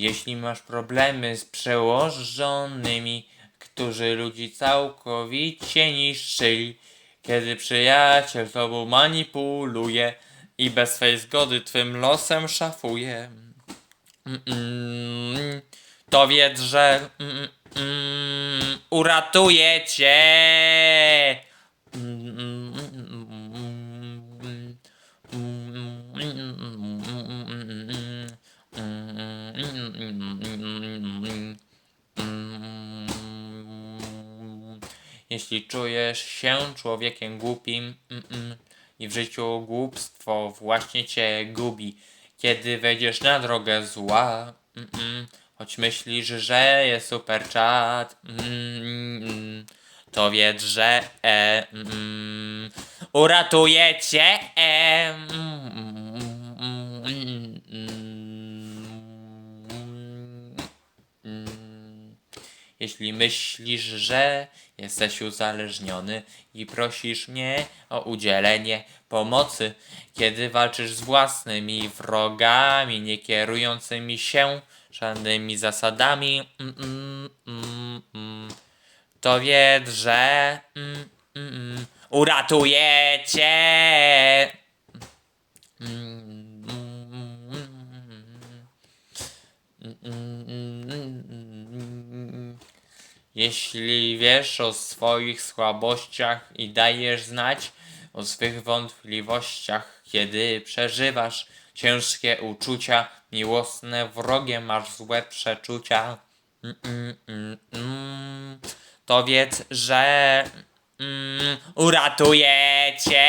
Jeśli masz problemy z przełożonymi, którzy ludzi całkowicie niszczyli, kiedy przyjaciel tobą manipuluje i bez swej zgody twym losem szafuje, Mm, to wiedz, że mm, mm, uratuje cię. Jeśli czujesz się człowiekiem głupim mm, i w życiu głupstwo właśnie cię gubi, kiedy wejdziesz na drogę zła, mm, choć myślisz, że jest super czat, mm, to wiedz, że e, mm, uratuje cię. E, mm, Jeśli myślisz, że jesteś uzależniony i prosisz mnie o udzielenie pomocy, kiedy walczysz z własnymi wrogami, nie kierującymi się żadnymi zasadami, mm, mm, mm, mm, to wiedz, że mm, mm, mm, uratuje cię. Jeśli wiesz o swoich słabościach i dajesz znać o swych wątpliwościach, kiedy przeżywasz ciężkie uczucia miłosne, wrogie masz złe przeczucia, mm, mm, mm, mm, to wiedz, że mm, uratuje cię.